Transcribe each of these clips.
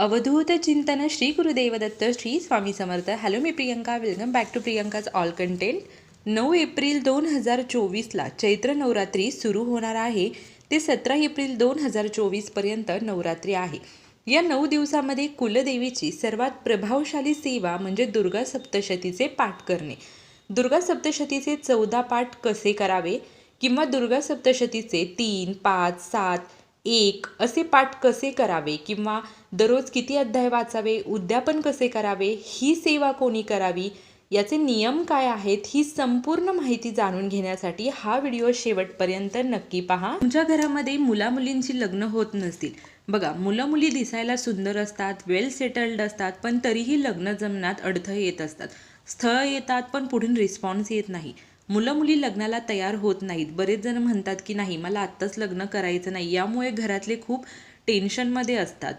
अवधूत चिंतन Shri Gurudevdatta Shri Swami Samarth. Hello me Priyanka. Welcome back to Priyanka's all content नऊ April दोन हजार चोवीसला चैत्र नवरात्री सुरू होणार आहे. ते सतरा एप्रिल दोन हजार चोवीसपर्यंत नवरात्री आहे. या नऊ दिवसामध्ये कुलदेवीची सर्वात प्रभावशाली सेवा म्हणजे दुर्गा सप्तशतीचे पाठ करणे. दुर्गा सप्तशतीचे चौदा पाठ कसे करावे? किंवा दुर्गा सप्तशतीचे तीन पाच सात एक असे पाठ कसे करावे किंवा दररोज किती अध्याय वाचावे उद्यापन कसे करावे ही सेवा कोणी करावी याचे नियम काय आहेत ही संपूर्ण माहिती जाणून घेण्यासाठी हा व्हिडिओ शेवटपर्यंत नक्की पहा. तुमच्या घरामध्ये मुलामुलींची लग्न होत नसतील. बघा मुलं मुली दिसायला सुंदर असतात वेल सेटल्ड असतात पण तरीही लग्न जमण्यात अडथळे येत असतात. स्थळ येतात पण पुढून रिस्पॉन्स येत नाही. मुलं मुली लग्नाला तयार होत नाहीत. बरेच जण म्हणतात की नाही मला आत्ताच लग्न करायचं नाही. यामुळे घरातले खूप टेन्शनमध्ये असतात.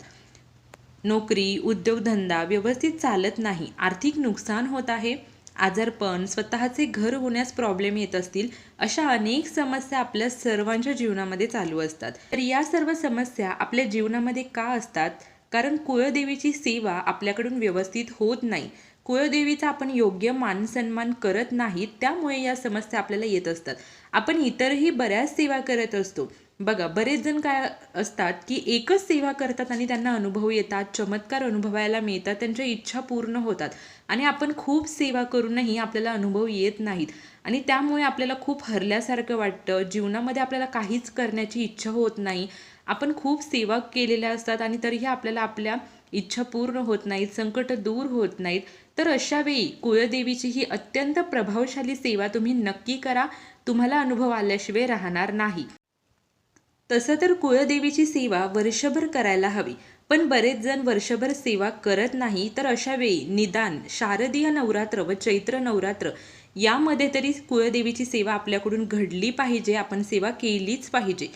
नोकरी उद्योगधंदा व्यवस्थित चालत नाही. आर्थिक नुकसान होत आहे. आजारपण स्वतःचे घर होण्यास प्रॉब्लेम येत असतील अशा अनेक समस्या आपल्या सर्वांच्या जीवनामध्ये चालू असतात. तर या सर्व समस्या आपल्या जीवनामध्ये का असतात? कारण कुळदेवीची सेवा आपल्याकडून व्यवस्थित होत नाही. कुळदेवीचा आपण योग्य मान सन्मान करत नाही त्यामुळे या समस्या आपल्याला येत असतात. आपण इतरही बऱ्याच सेवा करत असतो. बघा बरेच जण काय असतात की एकच सेवा करतात आणि त्यांना अनुभव येतात चमत्कार अनुभवायला मिळतात त्यांच्या इच्छा पूर्ण होतात आणि आपण खूप सेवा करूनही आपल्याला अनुभव येत नाहीत. आणि त्यामुळे आपल्याला खूप हरल्यासारखं वाटतं जीवनामध्ये आपल्याला काहीच करण्याची इच्छा होत नाही. आपण खूप सेवा केलेल्या असतात आणि तरीही आपल्याला आपल्या इच्छा पूर्ण होत नाहीत संकट दूर होत नाहीत तर अशावेळी कुळदेवीची ही अत्यंत प्रभावशाली सेवा तुम्ही नक्की करा. तुम्हाला अनुभव आल्याशिवाय राहणार नाही. तसं तर कुळदेवीची सेवा वर्षभर करायला हवी पण बरेच जण वर्षभर सेवा करत नाही तर अशावेळी निदान शारदीय नवरात्र व चैत्र नवरात्र यामध्ये तरी कुळदेवीची सेवा आपल्याकडून घडली पाहिजे आपण सेवा केलीच पाहिजे.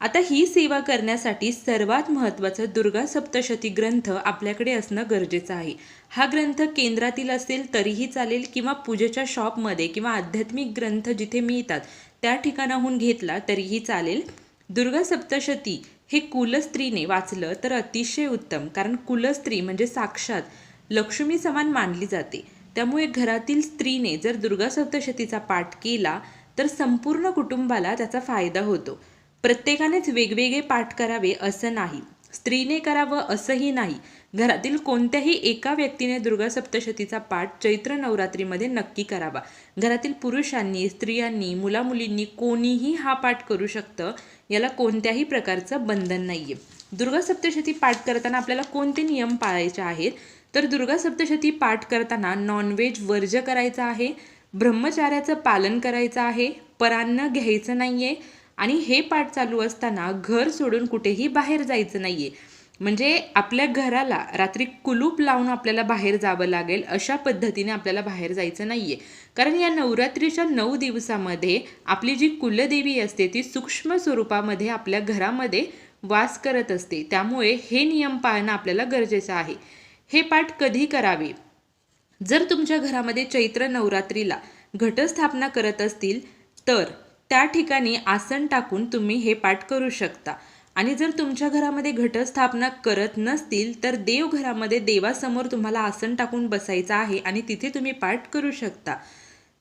आता ही सेवा करण्यासाठी सर्वात महत्त्वाचं दुर्गा सप्तशती ग्रंथ आपल्याकडे असणं गरजेचं आहे. हा ग्रंथ केंद्रातील असेल तरीही चालेल किंवा पूजेच्या शॉपमध्ये किंवा आध्यात्मिक ग्रंथ जिथे मिळतात त्या ठिकाणाहून घेतला तरीही चालेल. दुर्गा सप्तशती हे कुलस्त्रीने वाचलं तर अतिशय उत्तम कारण कुलस्त्री म्हणजे साक्षात लक्ष्मी समान मानली जाते. त्यामुळे घरातील स्त्रीने जर दुर्गा सप्तशतीचा पाठ केला तर संपूर्ण कुटुंबाला त्याचा फायदा होतो. प्रत्येकानेच वेगवेगळे पाठ करावे असं नाही. स्त्रीने करावं असंही नाही. घरातील कोणत्याही एका व्यक्तीने दुर्गा सप्तशतीचा पाठ चैत्र नवरात्रीमध्ये नक्की करावा. घरातील पुरुषांनी स्त्रियांनी मुलामुलींनी कोणीही हा पाठ करू शकतं याला कोणत्याही प्रकारचं बंधन नाही आहे दुर्गा सप्तशती पाठ करताना आपल्याला कोणते नियम पाळायचे आहेत? तर दुर्गा सप्तशती पाठ करताना नॉनव्हेज वर्ज करायचं आहे ब्रह्मचार्याचं पालन करायचं आहे परान्न घ्यायचं नाही आहे आणि हे पाठ चालू असताना घर सोडून कुठेही बाहेर जायचं नाही आहे म्हणजे आपल्या घराला रात्री कुलूप लावून आपल्याला बाहेर जावं लागेल अशा पद्धतीने आपल्याला बाहेर जायचं नाही आहे कारण या नवरात्रीच्या नऊ दिवसामध्ये आपली जी कुलदेवी असते ती सूक्ष्म स्वरूपामध्ये आपल्या घरामध्ये वास करत असते. त्यामुळे हे नियम पाळणं आपल्याला गरजेचं आहे. हे पाठ कधी करावे? जर तुमच्या घरामध्ये चैत्र नवरात्रीला घटस्थापना करत असतील तर त्या ठिकाणी आसन टाकून तुम्ही हे पाठ करू शकता. आणि जर तुमच्या घरामध्ये घटस्थापना करत नसतील तर देवघरामध्ये देवासमोर तुम्हाला आसन टाकून बसायचं आहे आणि तिथे तुम्ही पाठ करू शकता.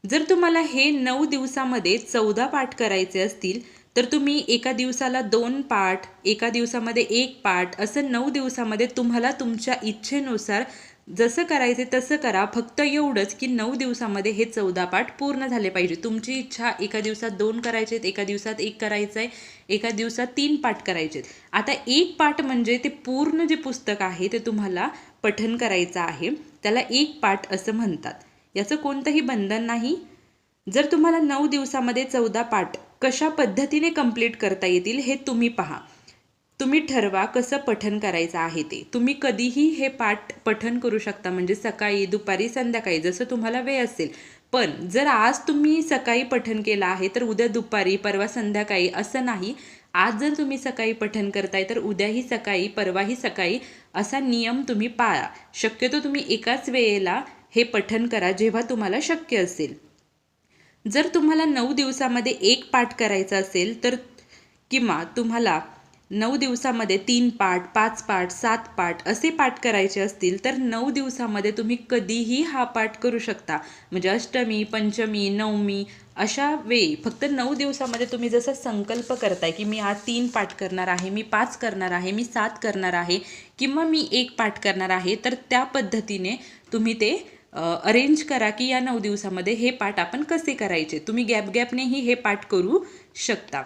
जर तुम्हाला हे नऊ दिवसामध्ये चौदा पाठ करायचे असतील तर तुम्ही एका दिवसाला दोन पाठ एका दिवसामध्ये एक पाठ असं नऊ दिवसामध्ये तुम्हाला तुमच्या इच्छेनुसार जसं करायचे तसं करा फक्त एवढंच की नऊ दिवसामध्ये हे चौदा पाठ पूर्ण झाले पाहिजे. तुमची इच्छा एका दिवसात दोन करायचे आहेत एका दिवसात एक करायचं आहे एका दिवसात तीन पाठ करायचे आहेत आता एक पाठ म्हणजे ते पूर्ण जे पुस्तक आहे ते तुम्हाला पठन करायचं आहे त्याला एक पाठ असं म्हणतात. याचं कोणतंही बंधन नाही. जर तुम्हाला नऊ दिवसामध्ये चौदा पाठ कशा पद्धतीने कंप्लीट करता येतील हे तुम्ही पहा. तुम्ही ठरवा कसं पठन करायचं आहे ते. तुम्ही कधीही हे पाठ पठन करू शकता म्हणजे सकाळी दुपारी संध्याकाळी जसं तुम्हाला वेळ असेल. पण जर आज तुम्ही सकाळी पठन केलं आहे तर उद्या दुपारी परवा संध्याकाळी असं नाही. आज जर तुम्ही सकाळी पठन करताय तर उद्याही सकाळी परवाही सकाळी असा नियम तुम्ही पाळा. शक्यतो तुम्ही एकाच वेळेला हे पठन करा जेव्हा तुम्हाला शक्य असेल. जर तुम्हाला नऊ दिवसामध्ये एक पाठ करायचा असेल तर किंवा तुम्हाला नऊ दिवसामध्ये तीन पाठ पाच पाठ सात पाठ असे पाठ करायचे असतील तर नऊ दिवसामध्ये तुम्ही कधीही हा पाठ करू शकता. म्हणजे अष्टमी पंचमी नवमी अशा वेळी. फक्त नऊ दिवसामध्ये तुम्ही जसं संकल्प करताय की मी आज तीन पाठ करणार आहे मी पाच करणार आहे मी सात करणार आहे किंवा मी एक पाठ करणार आहे तर त्या पद्धतीने तुम्ही ते अरेंज करा की या नऊ दिवसामध्ये हे पाठ आपण कसे करायचे. तुम्ही गॅप गॅपनेही हे पाठ करू शकता.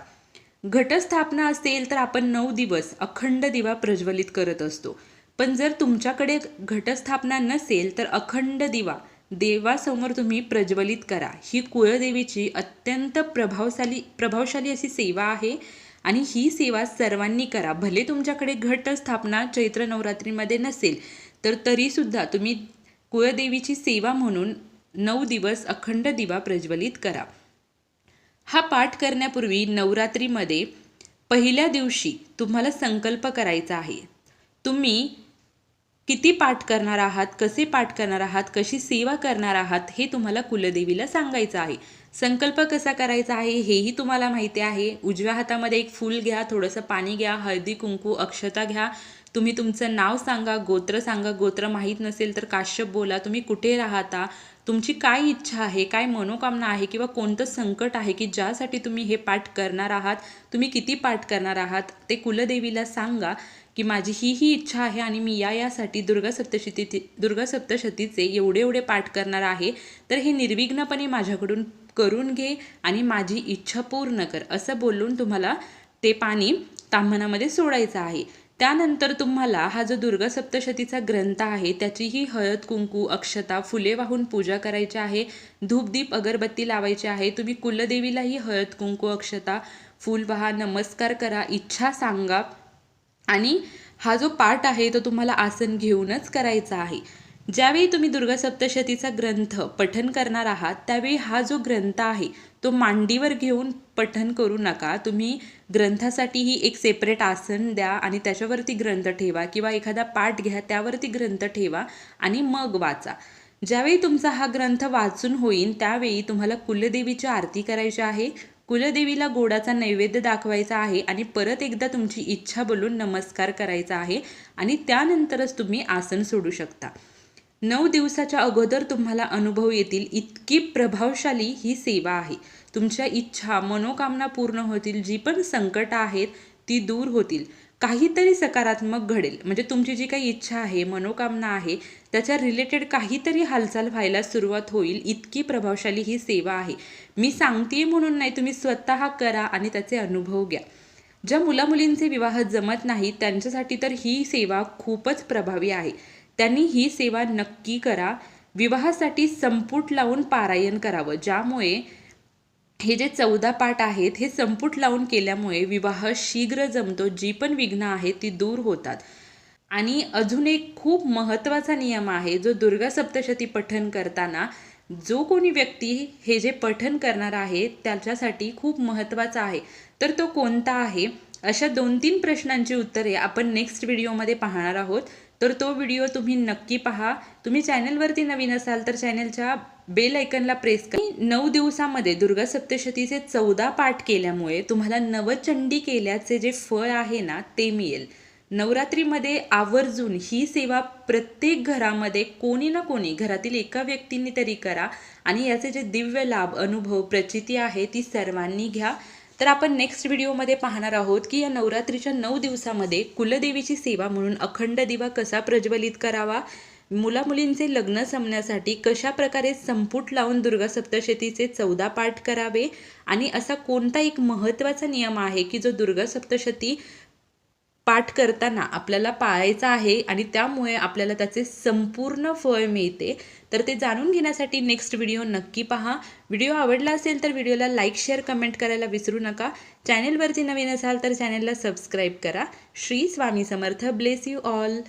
घटस्थापना असेल तर आपण नऊ दिवस अखंड दिवा प्रज्वलित करत असतो. पण जर तुमच्याकडे घटस्थापना नसेल तर अखंड दिवा देवासमोर तुम्ही प्रज्वलित करा. ही कुळदेवीची अत्यंत प्रभावशाली प्रभावशाली अशी सेवा आहे आणि ही सेवा सर्वांनी करा. भले तुमच्याकडे घटस्थापना चैत्र नवरात्रीमध्ये नसेल तर तरीसुद्धा तुम्ही कुळदेवीची सेवा म्हणून नऊ दिवस अखंड दिवा प्रज्वलित करा. हा पाठ करण्यापूर्वी नवरात्रीमध्ये पहिल्या दिवशी तुम्हाला संकल्प करायचा आहे. तुम्ही किती पाठ करणार आहात कसे पाठ करणार आहात कशी सेवा करणार आहात हे तुम्हाला कुलदेवीला सांगायचं आहे. संकल्प कसा करायचा आहे हेही तुम्हाला माहिती आहे. उजव्या हातामध्ये एक फूल घ्या थोडंसं पाणी घ्या हळदी कुंकू अक्षता घ्या. तुम्ही तुमचं नाव सांगा गोत्र सांगा. गोत्र माहीत नसेल तर काश्यप बोला. तुम्ही कुठे राहता? तुमची काय इच्छा आहे काय मनोकामना आहे किंवा कोणतं संकट आहे की ज्यासाठी तुम्ही हे पाठ करणार आहात तुम्ही किती पाठ करणार आहात ते कुलदेवीला सांगा की माझी ही ही इच्छा आहे आणि मी या यासाठी दुर्गा सप्तशती दुर्गा सप्तशतीचे एवढे एवढे पाठ करणार आहे तर हे निर्विघ्नपणे माझ्याकडून करून घे आणि माझी इच्छा पूर्ण कर असं बोलून तुम्हाला ते पाणी ताम्हनामध्ये सोडायचं आहे. त्यानंतर तुम्हाला हा जो दुर्गा सप्तशतीचा ग्रंथ आहे त्याचीही हळद कुंकू अक्षता फुले वाहून पूजा करायची आहे धूपदीप अगरबत्ती लावायची आहे तुम्ही कुलदेवीलाही हळद कुंकू अक्षता फुल वाहा नमस्कार करा इच्छा सांगा. आणि हा जो पाठ आहे तो तुम्हाला आसन घेऊनच करायचा आहे. ज्यावेळी तुम्ही दुर्गा सप्तशतीचा ग्रंथ पठन करणार आहात त्यावेळी हा जो ग्रंथ आहे तो मांडीवर घेऊन पठन करू नका. तुम्ही ग्रंथासाठीही एक सेपरेट आसन द्या आणि त्याच्यावरती ग्रंथ ठेवा किंवा एखादा पाठ घ्या त्यावरती ग्रंथ ठेवा आणि मग वाचा. ज्यावेळी तुमचा हा ग्रंथ वाचून होईल त्यावेळी तुम्हाला कुलदेवीची आरती करायची आहे. कुलदेवीला गोडाचा नैवेद्य दाखवायचा आहे आणि परत एकदा तुमची इच्छा बोलून नमस्कार करायचा आहे आणि त्यानंतरच तुम्ही आसन सोडू शकता. नऊ दिवसाच्या अगोदर तुम्हाला अनुभव येतील इतकी प्रभावशाली ही सेवा आहे. तुमच्या इच्छा मनोकामना पूर्ण होतील जी पण संकट आहेत ती दूर होतील. काहीतरी सकारात्मक घडेल. म्हणजे तुमची जी काही इच्छा आहे मनोकामना आहे त्याच्या रिलेटेड काहीतरी हालचाल व्हायला सुरुवात होईल इतकी प्रभावशाली ही सेवा आहे. मी सांगते म्हणून नाही तुम्ही स्वतः करा आणि त्याचे अनुभव घ्या. ज्या मुलामुलींचे विवाह जमत नाही त्यांच्यासाठी तर ही सेवा खूपच प्रभावी आहे. त्यांनी ही सेवा नक्की करा. विवाहासाठी संपुट लावून पारायण करावं. ज्यामुळे हे जे चौदा पाठ आहेत हे संपुट लावून केल्यामुळे विवाह शीघ्र जमतो. जी पण विघ्न आहेत ती दूर होतात. आणि अजून एक खूप महत्त्वाचा नियम आहे जो दुर्गा सप्तशती पठन करताना जो कोणी व्यक्ती हे जे पठन करणार आहे त्याच्यासाठी खूप महत्त्वाचा आहे. तर तो कोणता आहे? अशा दोन तीन प्रश्नांची उत्तरे आपण नेक्स्ट व्हिडिओमध्ये पाहणार आहोत. तर तो व्हिडिओ तुम्ही नक्की पहा. तुम्ही चॅनलवरती नवीन असाल तर चॅनलच्या बेल ऐकनला प्रेस करा. नऊ दिवसामध्ये दुर्गा सप्तशतीचे चौदा पाठ केल्यामुळे तुम्हाला नवचंडी केल्याचे जे फळ आहे ना ते मिळेल. नवरात्रीमध्ये आवर्जून ही सेवा प्रत्येक घरामध्ये कोणी ना कोणी घरातील एका व्यक्तींनी तरी करा. आणि याचे जे दिव्य लाभ अनुभव प्रचिती आहे ती सर्वांनी घ्या. तर आपण नेक्स्ट व्हिडिओमध्ये पाहणार आहोत की या नवरात्रीच्या नऊ दिवसामध्ये कुलदेवीची सेवा म्हणून अखंड दिवा कसा प्रज्वलित करावा? मुलामुलींचे लग्न संपण्यासाठी कशा प्रकारे संपुट लावून दुर्गा सप्तशतीचे चौदा पाठ करावे? आणि असा कोणता एक महत्त्वाचा नियम आहे की जो दुर्गा सप्तशती पाठ करताना आपल्याला पाळायचा आहे आणि त्यामुळे आपल्याला त्याचे संपूर्ण फळ मिळते. तर ते जाणून घेण्यासाठी नेक्स्ट व्हिडिओ नक्की पहा. व्हिडिओ आवडला असेल तर व्हिडिओला लाईक शेअर कमेंट करायला विसरू नका. चॅनेलवरती नवीन असाल तर चॅनेलला सबस्क्राईब करा. Shri Swami Samarth. Bless you all